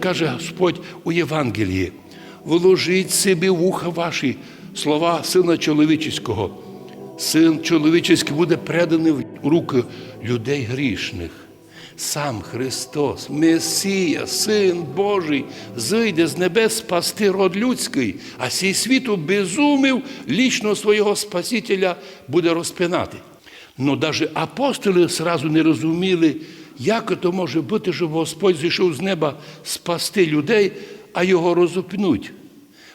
Каже Господь у Євангелії: вложіть собі в уха ваші слова Сина чоловічого. Син чоловічий буде преданий в руки людей грішних. Сам Христос, Месія, Син Божий, зійде з небес спасти род людський, а сій світу безумів лічно свого Спасителя буде розпинати. Ну, навіть апостоли сразу не розуміли, як це може бути, щоб Господь зійшов з неба спасти людей, а його розупнуть.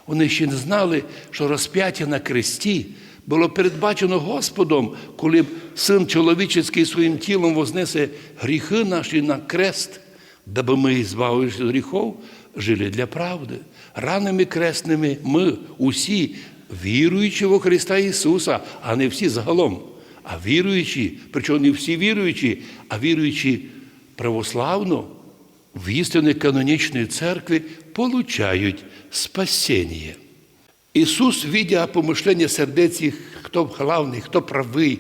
Вони ще не знали, що розп'яття на кресті було передбачено Господом, коли б син чоловічий своїм тілом вознесе гріхи наші на крест, даби ми, збавившись гріхов, жили для правди. Ранами кресними ми усі, віруючи во Христа Ісуса, а не всі загалом, а віруючі, причому не всі віруючі, а віруючі православно, в істинной канонічної церкви получають спасіння. Ісус, видя помишлення сердець їх, хто главний, хто правий,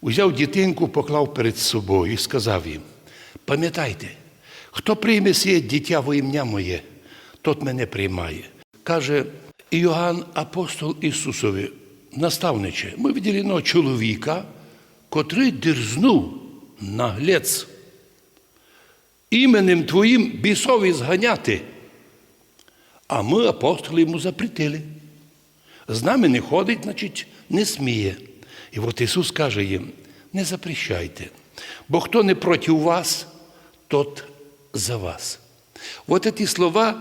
узяв дитинку, поклав перед собою і сказав їм: пам'ятайте, хто прийме сіє дитя во ім'я моє, тот мене приймає. Каже Іоанн апостол Ісусові, наставниче, ми одного чоловіка, котрий дерзнув наглець іменем Твоїм бісові зганяти. А ми, апостоли, йому запретили. З нами не ходить, значить, не сміє. І от Ісус каже їм: не запрещайте, бо хто не проти вас, тот за вас. От ці слова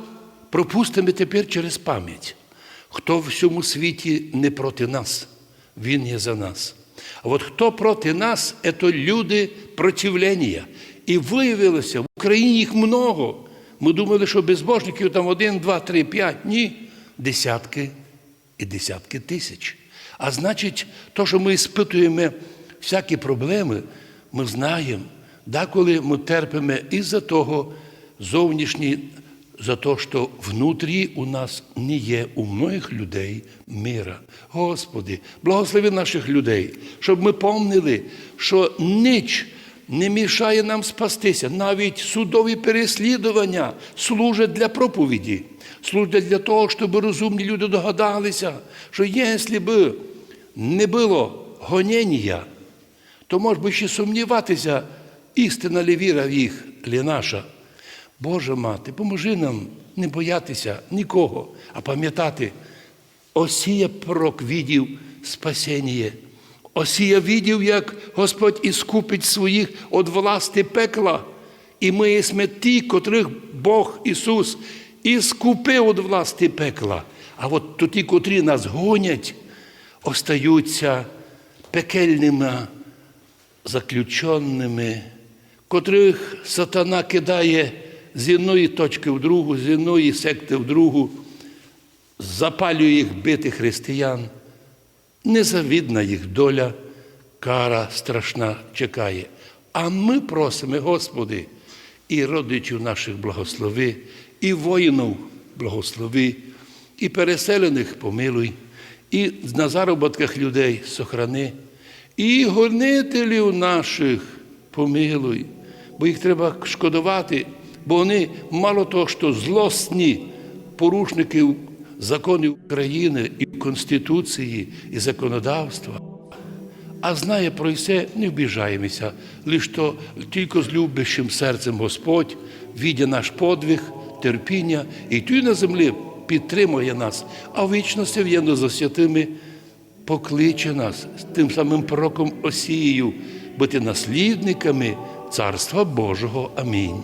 пропустимо тепер через пам'ять. Хто в всьому світі не проти нас, Він є за нас. А от хто проти нас, це люди противлення. І виявилося, в Україні їх много. Ми думали, що безбожників там один, два, три, п'ять. Ні, десятки і десятки тисяч. А значить, то, що ми спитуємо всякі проблеми, ми знаємо, деколи ми терпимо із-за того зовнішні, за те, що внутрі у нас не є у многих людей мира. Господи, благослови наших людей, щоб ми помнили, що ніч не мішає нам спастися. Навіть судові переслідування служать для проповіді, служать для того, щоб розумні люди догадалися, що якщо б не було гонення, то може би ще сумніватися, істина ли віра в їх ли наша. Боже мати, поможи нам не боятися нікого, а пам'ятати, Осія пророк відів спасіння. Осія відів, як Господь іскупить своїх від власти пекла. І ми єсме ті, котрих Бог Ісус іскупив від власти пекла. А от то ті, котрі нас гонять, остаються пекельними заключеними, котрих сатана кидає з одної точки в другу, з одної секти в другу, запалює їх бити християн. Незавідна їх доля, кара страшна чекає. А ми просимо, Господи, і родичів наших благослови, і воїнів благослови, і переселених помилуй, і на заробітках людей сохрани, і гонителів наших помилуй, бо їх треба шкодувати, бо вони мало того, що злосні порушники законів України і Конституції, і законодавства. А знає про все, не вбіжаємося, лиш то тільки з любящим серцем Господь, відя наш подвиг, терпіння, і той на землі підтримує нас, а в вічності в'єдно за святими покличе нас тим самим пророком Осією бути наслідниками Царства Божого. Амінь.